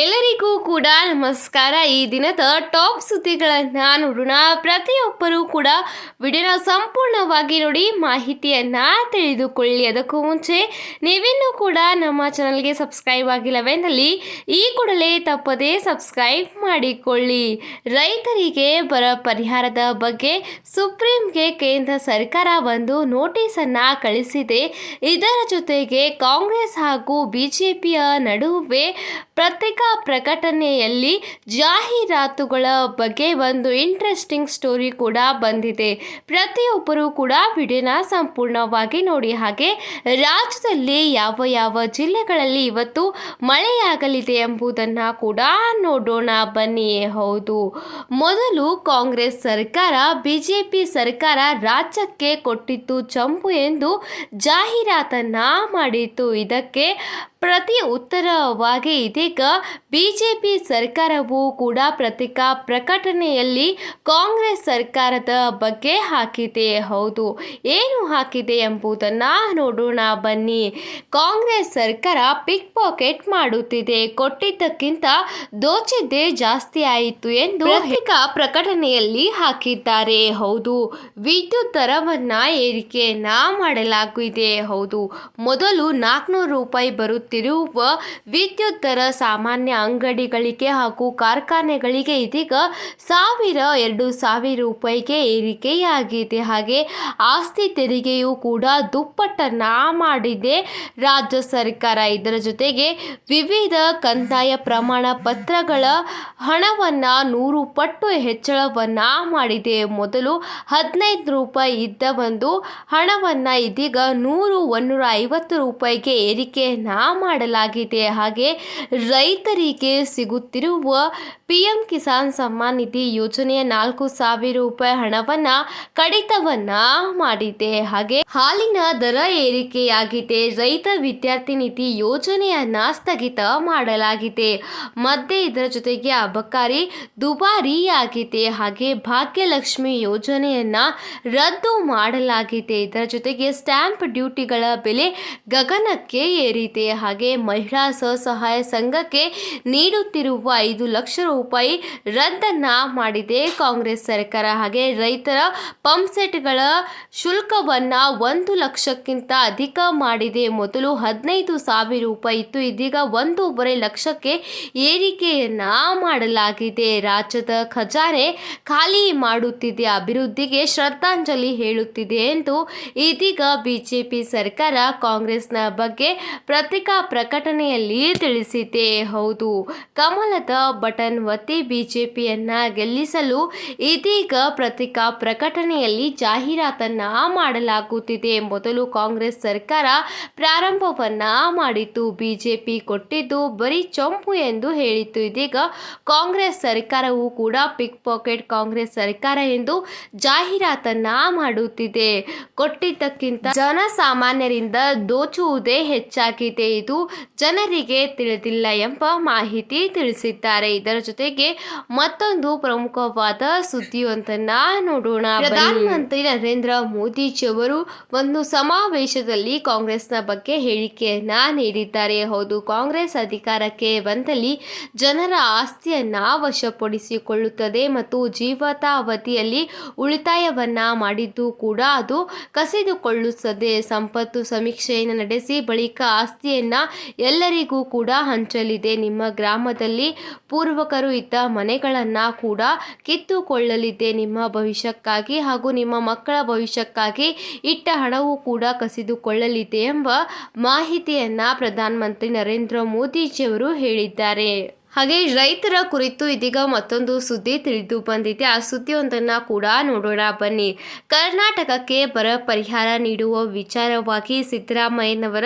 ಎಲ್ಲರಿಗೂ ಕೂಡ ನಮಸ್ಕಾರ. ಈ ದಿನದ ಟಾಪ್ ಸುದ್ದಿಗಳನ್ನು ನೋಡೋಣ. ಪ್ರತಿಯೊಬ್ಬರೂ ಕೂಡ ವಿಡಿಯೋನ ಸಂಪೂರ್ಣವಾಗಿ ನೋಡಿ ಮಾಹಿತಿಯನ್ನ ತಿಳಿದುಕೊಳ್ಳಿ. ಅದಕ್ಕೂ ಮುಂಚೆ ನೀವಿನ್ನೂ ಕೂಡ ನಮ್ಮ ಚಾನಲ್ಗೆ ಸಬ್ಸ್ಕ್ರೈಬ್ ಆಗಿಲ್ಲವೆಂದಲ್ಲಿ ಈ ಕೂಡಲೇ ತಪ್ಪದೇ ಸಬ್ಸ್ಕ್ರೈಬ್ ಮಾಡಿಕೊಳ್ಳಿ. ರೈತರಿಗೆ ಬರ ಪರಿಹಾರದ ಬಗ್ಗೆ ಸುಪ್ರೀಂಗೆ ಕೇಂದ್ರ ಸರ್ಕಾರ ಒಂದು ನೋಟಿಸನ್ನು ಕಳಿಸಿದೆ. ಇದರ ಜೊತೆಗೆ ಕಾಂಗ್ರೆಸ್ ಹಾಗೂ ಬಿಜೆಪಿಯ ನಡುವೆ ಪತ್ರಿಕಾ ಪ್ರಕಟಣೆಯಲ್ಲಿ ಜಾಹೀರಾತುಗಳ ಬಗ್ಗೆ ಒಂದು ಇಂಟ್ರೆಸ್ಟಿಂಗ್ ಸ್ಟೋರಿ ಕೂಡ ಬಂದಿದೆ. ಪ್ರತಿಯೊಬ್ಬರೂ ಕೂಡ ವಿಡಿಯೋನ ಸಂಪೂರ್ಣವಾಗಿ ನೋಡಿ. ಹಾಗೆ ರಾಜ್ಯದಲ್ಲಿ ಯಾವ ಯಾವ ಜಿಲ್ಲೆಗಳಲ್ಲಿ ಇವತ್ತು ಮಳೆಯಾಗಲಿದೆ ಎಂಬುದನ್ನು ಕೂಡ ನೋಡೋಣ. ಬನ್ನಿ. ಹೌದು. ಮೊದಲು ಕಾಂಗ್ರೆಸ್ ಸರ್ಕಾರ ಬಿಜೆಪಿ ಸರ್ಕಾರ ರಾಜ್ಯಕ್ಕೆ ಕೊಟ್ಟಿತ್ತು ಚಂಪು ಎಂದು ಜಾಹೀರಾತನ್ನ ಮಾಡಿತ್ತು. ಇದಕ್ಕೆ ಪ್ರತಿ ಉತ್ತರವಾಗಿ ಇದೀಗ ಬಿಜೆಪಿ ಸರ್ಕಾರವು ಕೂಡ ಪ್ರತಿಕಾ ಪ್ರಕಟಣೆಯಲ್ಲಿ ಕಾಂಗ್ರೆಸ್ ಸರ್ಕಾರದ ಬಗ್ಗೆ ಹಾಕಿದೆ. ಹೌದು, ಏನು ಹಾಕಿದೆ ಎಂಬುದನ್ನು ನೋಡೋಣ ಬನ್ನಿ. ಕಾಂಗ್ರೆಸ್ ಸರ್ಕಾರ ಪಿಕ್ ಪಾಕೆಟ್ ಮಾಡುತ್ತಿದೆ. ಕೊಟ್ಟಿದ್ದಕ್ಕಿಂತ ದೋಚಿದ್ದೇ ಜಾಸ್ತಿ ಆಯಿತು ಎಂದು ಪ್ರತಿಕಾ ಪ್ರಕಟಣೆಯಲ್ಲಿ ಹಾಕಿದ್ದಾರೆ. ಹೌದು, ವಿದ್ಯುತ್ ದರವನ್ನ ಏರಿಕೆಯನ್ನ ಮಾಡಲಾಗಿದೆ. ಹೌದು, ಮೊದಲು ನಾಲ್ಕುನೂರು ರೂಪಾಯಿ ಬರುತ್ತಿರುವ ವಿದ್ಯುತ್ ದರ ಸಾಮಾನ್ಯ ಅಂಗಡಿಗಳಿಗೆ ಹಾಗೂ ಕಾರ್ಖಾನೆಗಳಿಗೆ ಇದೀಗ ಸಾವಿರ ಎರಡು ಸಾವಿರ ರೂಪಾಯಿಗೆ ಏರಿಕೆಯಾಗಿದೆ. ಹಾಗೆ ಆಸ್ತಿ ತೆರಿಗೆಯೂ ಕೂಡ ದುಪ್ಪಟ್ಟನ್ನ ಮಾಡಿದೆ ರಾಜ್ಯ ಸರ್ಕಾರ. ಇದರ ಜೊತೆಗೆ ವಿವಿಧ ಕಂದಾಯ ಪ್ರಮಾಣ ಪತ್ರಗಳ ಹಣವನ್ನು ನೂರು ಪಟ್ಟು ಹೆಚ್ಚಳವನ್ನ ಮಾಡಿದೆ. ಮೊದಲು ಹದಿನೈದು ರೂಪಾಯಿ ಇದ್ದ ಒಂದು ಹಣವನ್ನು ಇದೀಗ ನೂರು ಒಂದೂರ ಐವತ್ತು ರೂಪಾಯಿಗೆ ಏರಿಕೆಯನ್ನ ಮಾಡಲಾಗಿದೆ. ಹಾಗೆ ರೈತರಿಗೆ ಸಿಗುತ್ತಿರುವ ಪಿ ಎಂ ಕಿಸಾನ್ ಸಮ್ಮಾನ್ ನಿಧಿ ಯೋಜನೆಯ ನಾಲ್ಕು ಸಾವಿರ ರೂಪಾಯಿ ಹಣವನ್ನ ಕಡಿತವನ್ನ ಮಾಡಿದೆ. ಹಾಗೆ ಹಾಲಿನ ದರ ಏರಿಕೆಯಾಗಿದೆ. ರೈತ ವಿದ್ಯಾರ್ಥಿ ನಿಧಿ ಯೋಜನೆಯನ್ನ ಸ್ಥಗಿತ ಮಾಡಲಾಗಿದೆ. ಮತ್ತೆ ಇದರ ಜೊತೆಗೆ ಅಬಕಾರಿ ದುಬಾರಿಯಾಗಿದೆ. ಹಾಗೆ ಭಾಗ್ಯಲಕ್ಷ್ಮಿ ಯೋಜನೆಯನ್ನ ರದ್ದು ಮಾಡಲಾಗಿದೆ. ಇದರ ಜೊತೆಗೆ ಸ್ಟ್ಯಾಂಪ್ ಡ್ಯೂಟಿಗಳ ಬೆಲೆ ಗಗನಕ್ಕೆ ಏರಿದೆ. ಹಾಗೆ ಮಹಿಳಾ ಸ್ವಸಹಾಯ ಸಂಘಕ್ಕೆ ನೀಡುತ್ತಿರುವ ಐದು ಲಕ್ಷ ರೂಪಾಯಿ ರದ್ದನ್ನ ಮಾಡಿದೆ ಕಾಂಗ್ರೆಸ್ ಸರ್ಕಾರ. ಹಾಗೆ ರೈತರ ಪಂಪ್ಸೆಟ್ಗಳ ಶುಲ್ಕವನ್ನ ಒಂದು ಲಕ್ಷಕ್ಕಿಂತ ಅಧಿಕ ಮಾಡಿದೆ. ಮೊದಲು ಹದಿನೈದು ಸಾವಿರ ರೂಪಾಯಿ ಇತ್ತು, ಇದೀಗ ಒಂದೂವರೆ ಲಕ್ಷಕ್ಕೆ ಏರಿಕೆಯನ್ನ ಮಾಡಲಾಗಿದೆ. ರಾಜ್ಯದ ಖಜಾನೆ ಖಾಲಿ ಮಾಡುತ್ತಿದೆ, ಅಭಿವೃದ್ಧಿಗೆ ಶ್ರದ್ಧಾಂಜಲಿ ಹೇಳುತ್ತಿದೆ ಎಂದು ಇದೀಗ ಬಿಜೆಪಿ ಸರ್ಕಾರ ಕಾಂಗ್ರೆಸ್ನ ಬಗ್ಗೆ ಪತ್ರಿಕಾ ಪ್ರಕಟಣೆಯಲ್ಲಿ ತಿಳಿಸಿದೆ. ಹೌದು, ಕಮಲದ ಬಟನ್ ಒತ್ತಿ ಬಿಜೆಪಿಯನ್ನು ಗೆಲ್ಲಿಸಲು ಇದೀಗ ಪತ್ರಿಕಾ ಪ್ರಕಟಣೆಯಲ್ಲಿ ಜಾಹೀರಾತನ್ನ ಮಾಡಲಾಗುತ್ತಿದೆ ಮೊದಲು ಕಾಂಗ್ರೆಸ್ ಸರ್ಕಾರ ಪ್ರಾರಂಭವನ್ನ ಮಾಡಿತ್ತು. ಬಿಜೆಪಿ ಕೊಟ್ಟಿದ್ದು ಬರೀ ಚೊಂಪು ಎಂದು ಹೇಳಿತ್ತು. ಇದೀಗ ಕಾಂಗ್ರೆಸ್ ಸರ್ಕಾರವು ಕೂಡ ಪಿಕ್ ಪಾಕೆಟ್ ಕಾಂಗ್ರೆಸ್ ಸರ್ಕಾರ ಎಂದು ಜಾಹೀರಾತನ್ನ ಮಾಡುತ್ತಿದೆ. ಕೊಟ್ಟಿದ್ದಕ್ಕಿಂತ ಜನಸಾಮಾನ್ಯರಿಂದ ದೋಚುವುದೇ ಹೆಚ್ಚಾಗಿದೆ. ಇದು ಜನರಿಗೆ ತಿಳಿದಿಲ್ಲ ಎಂಬ ಮಾಹಿತಿ ತಿಳಿಸಿದ್ದಾರೆ. ಇದರ ಜೊತೆಗೆ ಮತ್ತೊಂದು ಪ್ರಮುಖವಾದ ಸುದ್ದಿಯೊಂದನ್ನ ನೋಡೋಣ. ಪ್ರಧಾನಮಂತ್ರಿ ನರೇಂದ್ರ ಮೋದಿಜಿಯವರು ಒಂದು ಸಮಾವೇಶದಲ್ಲಿ ಕಾಂಗ್ರೆಸ್ನ ಬಗ್ಗೆ ಹೇಳಿಕೆಯನ್ನ ನೀಡಿದ್ದಾರೆ. ಹೌದು, ಕಾಂಗ್ರೆಸ್ ಅಧಿಕಾರಕ್ಕೆ ಬಂದಲ್ಲಿ ಜನರ ಆಸ್ತಿಯನ್ನ ವಶಪಡಿಸಿಕೊಳ್ಳುತ್ತದೆ ಮತ್ತು ಜೀವಿತಾವಧಿಯಲ್ಲಿ ಉಳಿತಾಯವನ್ನ ಮಾಡಿದ್ದು ಕೂಡ ಅದು ಕಸಿದುಕೊಳ್ಳುತ್ತದೆ. ಸಂಪತ್ತು ಸಮೀಕ್ಷೆಯನ್ನು ನಡೆಸಿ ಬಳಿಕ ಆಸ್ತಿಯನ್ನ ಎಲ್ಲರಿಗೂ ಕೂಡ ಹಂಚಲಿದೆ. ನಿಮ್ಮ ಗ್ರಾಮದಲ್ಲಿ ಪೂರ್ವಕರು ಇದ್ದ ಮನೆಗಳನ್ನು ಕೂಡ ಕಿತ್ತುಕೊಳ್ಳಲಿದೆ ನಿಮ್ಮ ಭವಿಷ್ಯಕ್ಕಾಗಿ ಹಾಗೂ ನಿಮ್ಮ ಮಕ್ಕಳ ಭವಿಷ್ಯಕ್ಕಾಗಿ ಇಟ್ಟ ಹಣವು ಕೂಡ ಕಸಿದುಕೊಳ್ಳಲಿದೆ ಎಂಬ ಮಾಹಿತಿಯನ್ನು ಪ್ರಧಾನಮಂತ್ರಿ ನರೇಂದ್ರ ಮೋದಿಜಿಯವರು ಹೇಳಿದ್ದಾರೆ. ಹಾಗೆ ರೈತರ ಕುರಿತು ಇದೀಗ ಮತ್ತೊಂದು ಸುದ್ದಿ ತಿಳಿದು ಬಂದಿದೆ. ಆ ಸುದ್ದಿಯೊಂದನ್ನು ಕೂಡ ನೋಡೋಣ ಬನ್ನಿ. ಕರ್ನಾಟಕಕ್ಕೆ ಬರ ಪರಿಹಾರ ನೀಡುವ ವಿಚಾರವಾಗಿ ಸಿದ್ದರಾಮಯ್ಯನವರ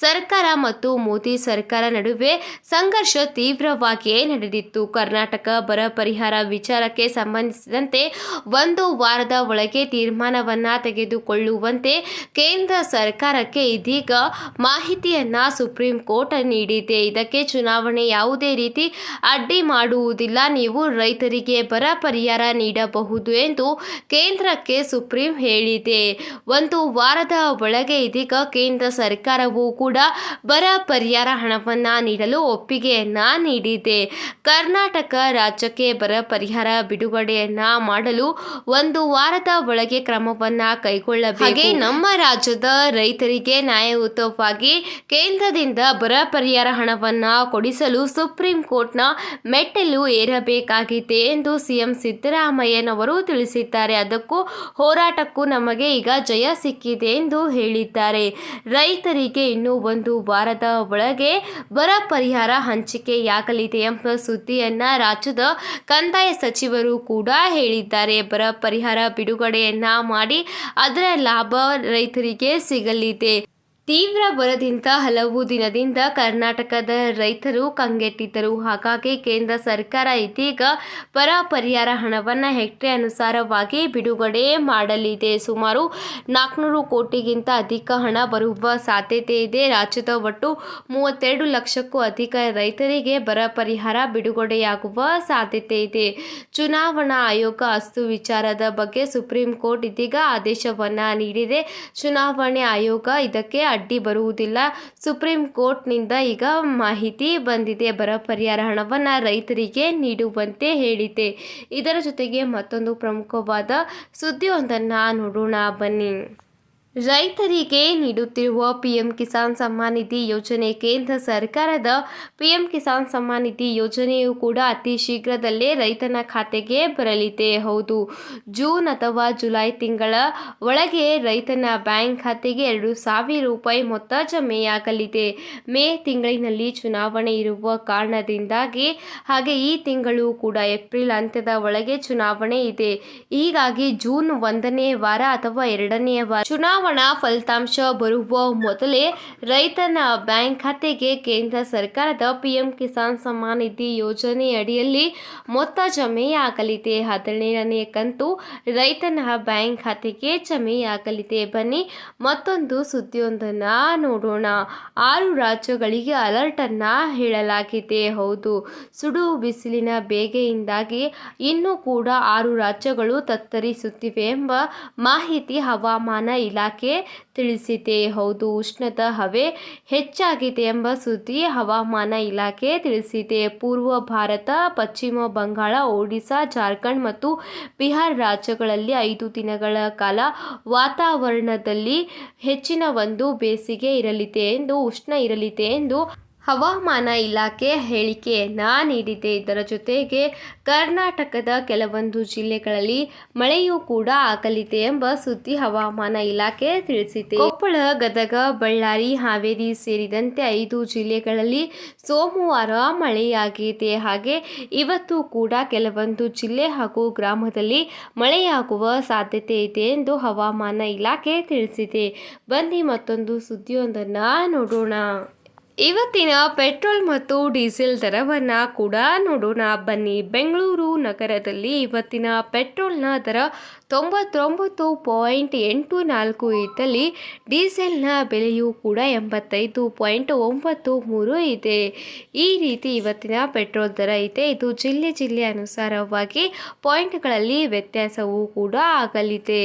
ಸರ್ಕಾರ ಮತ್ತು ಮೋದಿ ಸರ್ಕಾರ ನಡುವೆ ಸಂಘರ್ಷ ತೀವ್ರವಾಗಿಯೇ ನಡೆದಿತ್ತು. ಕರ್ನಾಟಕ ಬರ ಪರಿಹಾರ ವಿಚಾರಕ್ಕೆ ಸಂಬಂಧಿಸಿದಂತೆ ಒಂದು ವಾರದ ಒಳಗೆ ತೀರ್ಮಾನವನ್ನು ತೆಗೆದುಕೊಳ್ಳುವಂತೆ ಕೇಂದ್ರ ಸರ್ಕಾರಕ್ಕೆ ಇದೀಗ ಮಾಹಿತಿಯನ್ನು ಸುಪ್ರೀಂ ಕೋರ್ಟ್ ನೀಡಿದೆ. ಇದಕ್ಕೆ ಚುನಾವಣೆ ಯಾವುದೇ ರೀತಿ ಅಡ್ಡಿ ಮಾಡುವುದಿಲ್ಲ. ನೀವು ರೈತರಿಗೆ ಬರ ಪರಿಹಾರ ನೀಡಬಹುದು ಎಂದು ಕೇಂದ್ರಕ್ಕೆ ಸುಪ್ರೀಂ ಹೇಳಿದೆ. ಒಂದು ವಾರದ ಒಳಗೆ ಇದೀಗ ಕೇಂದ್ರ ಸರ್ಕಾರವು ಕೂಡ ಬರ ಪರಿಹಾರ ಹಣವನ್ನು ನೀಡಲು ಒಪ್ಪಿಗೆಯನ್ನ ನೀಡಿದೆ. ಕರ್ನಾಟಕ ರಾಜ್ಯಕ್ಕೆ ಬರ ಪರಿಹಾರ ಬಿಡುಗಡೆಯನ್ನ ಮಾಡಲು ಒಂದು ವಾರದ ಒಳಗೆ ಕ್ರಮವನ್ನ ಕೈಗೊಳ್ಳಬೇಕು. ನಮ್ಮ ರಾಜ್ಯದ ರೈತರಿಗೆ ನ್ಯಾಯಯುತವಾಗಿ ಕೇಂದ್ರದಿಂದ ಬರ ಪರಿಹಾರ ಹಣವನ್ನು ಕೊಡಿಸಲು ಸುಪ್ರೀಂ ಕೋರ್ಟ್ನ ಮೆಟ್ಟಲು ಏರಬೇಕಾಗಿದೆ ಎಂದು ಸಿಎಂ ಸಿದ್ದರಾಮಯ್ಯನವರು ತಿಳಿಸಿದ್ದಾರೆ. ಅದಕ್ಕೂ ಹೋರಾಟಕ್ಕೂ ನಮಗೆ ಈಗ ಜಯ ಸಿಕ್ಕಿದೆ ಎಂದು ಹೇಳಿದ್ದಾರೆ. ರೈತರಿಗೆ ಇನ್ನು ಒಂದು ವಾರದ ಒಳಗೆ ಬರ ಪರಿಹಾರ ಹಂಚಿಕೆಯಾಗಲಿದೆ ಎಂಬ ಸುದ್ದಿಯನ್ನ ರಾಜ್ಯದ ಕಂದಾಯ ಸಚಿವರು ಕೂಡ ಹೇಳಿದ್ದಾರೆ. ಬರ ಪರಿಹಾರ ಬಿಡುಗಡೆಯನ್ನ ಮಾಡಿ ಅದರ ಲಾಭ ರೈತರಿಗೆ ಸಿಗಲಿದೆ. ತೀವ್ರ ಬರದಿಂದ ಹಲವು ದಿನದಿಂದ ಕರ್ನಾಟಕದ ರೈತರು ಕಂಗೆಟ್ಟಿದ್ದರು. ಹಾಗಾಗಿ ಕೇಂದ್ರ ಸರ್ಕಾರ ಇದೀಗ ಬರ ಪರಿಹಾರ ಹಣವನ್ನು ಹೆಕ್ಟೆ ಅನುಸಾರವಾಗಿ ಬಿಡುಗಡೆ ಮಾಡಲಿದೆ. ಸುಮಾರು ನಾಲ್ಕುನೂರು ಕೋಟಿಗಿಂತ ಅಧಿಕ ಹಣ ಬರುವ ಸಾಧ್ಯತೆ ಇದೆ. ರಾಜ್ಯದ ಒಟ್ಟು ಮೂವತ್ತೆರಡು ಲಕ್ಷಕ್ಕೂ ಅಧಿಕ ರೈತರಿಗೆ ಬರ ಪರಿಹಾರ ಬಿಡುಗಡೆಯಾಗುವ ಸಾಧ್ಯತೆ ಇದೆ. ಚುನಾವಣಾ ಆಯೋಗ ಅಸ್ತು ವಿಚಾರದ ಬಗ್ಗೆ ಸುಪ್ರೀಂ ಕೋರ್ಟ್ ಇದೀಗ ಆದೇಶವನ್ನು ನೀಡಿದೆ. ಚುನಾವಣೆ ಆಯೋಗ ಇದಕ್ಕೆ ಅಡ್ಡಿ ಬರುವುದಿಲ್ಲ. ಸುಪ್ರೀಂ ಕೋರ್ಟ್ನಿಂದ ಈಗ ಮಾಹಿತಿ ಬಂದಿದೆ. ಬರ ಪರಿಹಾರ ಹಣವನ್ನು ರೈತರಿಗೆ ನೀಡುವಂತೆ ಹೇಳಿದೆ. ಇದರ ಜೊತೆಗೆ ಮತ್ತೊಂದು ಪ್ರಮುಖವಾದ ಸುದ್ದಿಯೊಂದನ್ನು ನೋಡೋಣ ಬನ್ನಿ. ರೈತರಿಗೆ ನೀಡುತ್ತಿರುವ ಪಿಎಂ ಕಿಸಾನ್ ಸಮ್ಮಾನ್ ನಿಧಿ ಯೋಜನೆ ಕೇಂದ್ರ ಸರ್ಕಾರದ ಪಿಎಂ ಕಿಸಾನ್ ಸಮ್ಮಾನ್ ನಿಧಿ ಯೋಜನೆಯು ಕೂಡ ಅತಿ ಶೀಘ್ರದಲ್ಲೇ ರೈತನ ಖಾತೆಗೆ ಬರಲಿದೆ. ಹೌದು, ಜೂನ್ ಅಥವಾ ಜುಲೈ ತಿಂಗಳ ಒಳಗೆ ರೈತನ ಬ್ಯಾಂಕ್ ಖಾತೆಗೆ ಎರಡು ಸಾವಿರ ರೂಪಾಯಿ ಮೊತ್ತ ಜಮೆಯಾಗಲಿದೆ. ಮೇ ತಿಂಗಳಿನಲ್ಲಿ ಚುನಾವಣೆ ಇರುವ ಕಾರಣದಿಂದಾಗಿ, ಹಾಗೆ ಈ ತಿಂಗಳು ಕೂಡ ಏಪ್ರಿಲ್ ಅಂತ್ಯದ ಒಳಗೆ ಚುನಾವಣೆ ಇದೆ. ಹೀಗಾಗಿ ಜೂನ್ ಒಂದನೇ ವಾರ ಅಥವಾ ಎರಡನೇ ವಾರ ಚುನಾವಣಾ ಫಲಿತಾಂಶ ಬರುವ ಮೊದಲೇ ರೈತನ ಬ್ಯಾಂಕ್ ಖಾತೆಗೆ ಕೇಂದ್ರ ಸರ್ಕಾರದ ಪಿಎಂ ಕಿಸಾನ್ ಸಮ್ಮಾನ್ ನಿಧಿ ಯೋಜನೆ ಅಡಿಯಲ್ಲಿ ಮೊತ್ತ ಜಮೆಯಾಗಲಿದೆ. ಹದಿನೇಳನೇ ಕಂತು ರೈತನ ಬ್ಯಾಂಕ್ ಖಾತೆಗೆ ಜಮೆಯಾಗಲಿದೆ. ಬನ್ನಿ ಮತ್ತೊಂದು ಸುದ್ದಿಯೊಂದನ್ನು ನೋಡೋಣ. ಆರು ರಾಜ್ಯಗಳಿಗೆ ಅಲರ್ಟ್ ಅನ್ನ ಹೇಳಲಾಗಿದೆ. ಹೌದು, ಸುಡು ಬಿಸಿಲಿನ ಬೇಗೆಯಿಂದಾಗಿ ಇನ್ನೂ ಕೂಡ ಆರು ರಾಜ್ಯಗಳು ತತ್ತರಿಸುತ್ತಿವೆ ಎಂಬ ಮಾಹಿತಿ ಹವಾಮಾನ ಇಲಾಖೆ ತಿಳಿಸಿದೆ. ಹೌದು ಉಷ್ಣದ ಹವೆ ಹೆಚ್ಚಾಗಿದೆ ಎಂಬ ಸುದ್ದಿ ಹವಾಮಾನ ಇಲಾಖೆ ತಿಳಿಸಿದೆ. ಪೂರ್ವ ಭಾರತ, ಪಶ್ಚಿಮ ಬಂಗಾಳ, ಒಡಿಶಾ, ಜಾರ್ಖಂಡ್ ಮತ್ತು ಬಿಹಾರ್ ರಾಜ್ಯಗಳಲ್ಲಿ ಐದು ದಿನಗಳ ಕಾಲ ವಾತಾವರಣದಲ್ಲಿ ಹೆಚ್ಚಿನ ಒಂದು ಬೇಸಿಗೆ ಇರಲಿದೆ ಎಂದು, ಉಷ್ಣ ಇರಲಿದೆ ಎಂದು ಹವಾಮಾನ ಇಲಾಖೆ ಹೇಳಿಕೆಯನ್ನು ನೀಡಿದೆ ಇದರ ಜೊತೆಗೆ ಕರ್ನಾಟಕದ ಕೆಲವೊಂದು ಜಿಲ್ಲೆಗಳಲ್ಲಿ ಮಳೆಯೂ ಕೂಡ ಆಗಲಿದೆ ಎಂಬ ಸುದ್ದಿ ಹವಾಮಾನ ಇಲಾಖೆ ತಿಳಿಸಿದೆ. ಕೊಪ್ಪಳ, ಗದಗ, ಬಳ್ಳಾರಿ, ಹಾವೇರಿ ಸೇರಿದಂತೆ ಐದು ಜಿಲ್ಲೆಗಳಲ್ಲಿ ಸೋಮವಾರ ಮಳೆಯಾಗಿದೆ. ಹಾಗೆ ಇವತ್ತು ಕೂಡ ಕೆಲವೊಂದು ಜಿಲ್ಲೆ ಹಾಗೂ ಗ್ರಾಮದಲ್ಲಿ ಮಳೆಯಾಗುವ ಸಾಧ್ಯತೆ ಇದೆ ಎಂದು ಹವಾಮಾನ ಇಲಾಖೆ ತಿಳಿಸಿದೆ. ಬನ್ನಿ ಮತ್ತೊಂದು ಸುದ್ದಿಯೊಂದನ್ನು ನೋಡೋಣ. ಇವತ್ತಿನ ಪೆಟ್ರೋಲ್ ಮತ್ತು ಡೀಸೆಲ್ ದರವನ್ನು ಕೂಡ ನೋಡೋಣ. ಬನ್ನಿ ಬೆಂಗಳೂರು ನಗರದಲ್ಲಿ ಇವತ್ತಿನ ಪೆಟ್ರೋಲ್ನ ದರ ತೊಂಬತ್ತೊಂಬತ್ತು ಪಾಯಿಂಟ್ ಎಂಟು ನಾಲ್ಕು ಇದ್ದಲ್ಲಿ ಡೀಸೆಲ್ನ ಬೆಲೆಯೂ ಕೂಡ ಎಂಬತ್ತೈದು ಪಾಯಿಂಟ್ ಒಂಬತ್ತು ಮೂರು ಇದೆ. ಈ ರೀತಿ ಇವತ್ತಿನ ಪೆಟ್ರೋಲ್ ದರ ಇದೆ. ಇದು ಜಿಲ್ಲೆ ಜಿಲ್ಲೆ ಅನುಸಾರವಾಗಿ ಪಾಯಿಂಟ್ಗಳಲ್ಲಿ ವ್ಯತ್ಯಾಸವೂ ಕೂಡ ಆಗಲಿದೆ.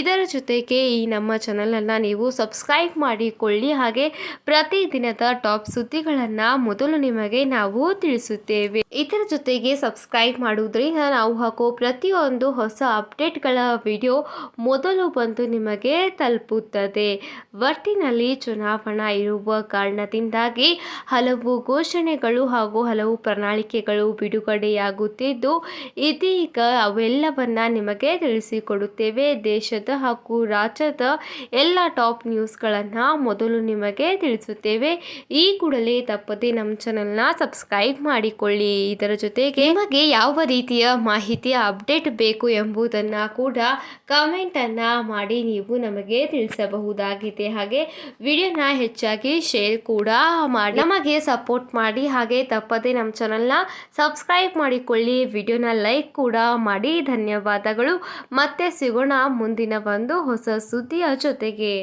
ಇದರ ಜೊತೆಗೆ ಈ ನಮ್ಮ ಚಾನಲನ್ನು ನೀವು ಸಬ್ಸ್ಕ್ರೈಬ್ ಮಾಡಿಕೊಳ್ಳಿ. ಹಾಗೆ ಪ್ರತಿದಿನದ ಟಾಪ್ ಸುದ್ದಿಗಳನ್ನು ಮೊದಲು ನಿಮಗೆ ನಾವು ತಿಳಿಸುತ್ತೇವೆ. ಇದರ ಜೊತೆಗೆ ಸಬ್ಸ್ಕ್ರೈಬ್ ಮಾಡುವುದರಿಂದ ನಾವು ಹಾಕೋ ಪ್ರತಿಯೊಂದು ಹೊಸ ಅಪ್ಡೇಟ್ಗಳ ವಿಡಿಯೋ ಮೊದಲು ಬಂದು ನಿಮಗೆ ತಲುಪುತ್ತದೆ. ಒಟ್ಟಿನಲ್ಲಿ ಚುನಾವಣಾ ಇರುವ ಕಾರಣದಿಂದಾಗಿ ಹಲವು ಘೋಷಣೆಗಳು ಹಾಗೂ ಹಲವು ಪ್ರಣಾಳಿಕೆಗಳು ಬಿಡುಗಡೆಯಾಗುತ್ತಿದ್ದು, ಇದೀಗ ಅವೆಲ್ಲವನ್ನ ನಿಮಗೆ ತಿಳಿಸಿಕೊಡುತ್ತೇವೆ. ದೇಶದ ಹಾಗೂ ರಾಜ್ಯದ ಎಲ್ಲ ಟಾಪ್ ನ್ಯೂಸ್ಗಳನ್ನು ಮೊದಲು ನಿಮಗೆ ತಿಳಿಸುತ್ತೇವೆ. ಈ ಕೂಡಲೇ ತಪ್ಪದೆ ನಮ್ಮ ಚಾನಲ್ನ ಸಬ್ಸ್ಕ್ರೈಬ್ ಮಾಡಿಕೊಳ್ಳಿ. ಇದರ ಜೊತೆಗೆ, ನಿಮಗೆ ಯಾವ ರೀತಿಯ ಮಾಹಿತಿಯ ಅಪ್ಡೇಟ್ ಬೇಕು ಎಂಬುದನ್ನು ಕೂಡ ಕಮೆಂಟನ್ನು ಮಾಡಿ ನೀವು ನಮಗೆ ತಿಳಿಸಬಹುದಾಗಿದೆ. ಹಾಗೆ ವಿಡಿಯೋನ ಹೆಚ್ಚಾಗಿ ಶೇರ್ ಕೂಡ ಮಾಡಿ. ನಮಗೆ ಸಪೋರ್ಟ್ ಮಾಡಿ. ಹಾಗೆ ತಪ್ಪದೆ ನಮ್ಮ ಚಾನಲ್ನ ಸಬ್ಸ್ಕ್ರೈಬ್ ಮಾಡಿಕೊಳ್ಳಿ. ವಿಡಿಯೋನ ಲೈಕ್ ಕೂಡ ಮಾಡಿ. ಧನ್ಯವಾದಗಳು. ಮತ್ತೆ ಸಿಗೋಣ ಮುಂದಿನ ಒಂದು ಹೊಸ ಸುದ್ದಿಯ ಜೊತೆಗೆ.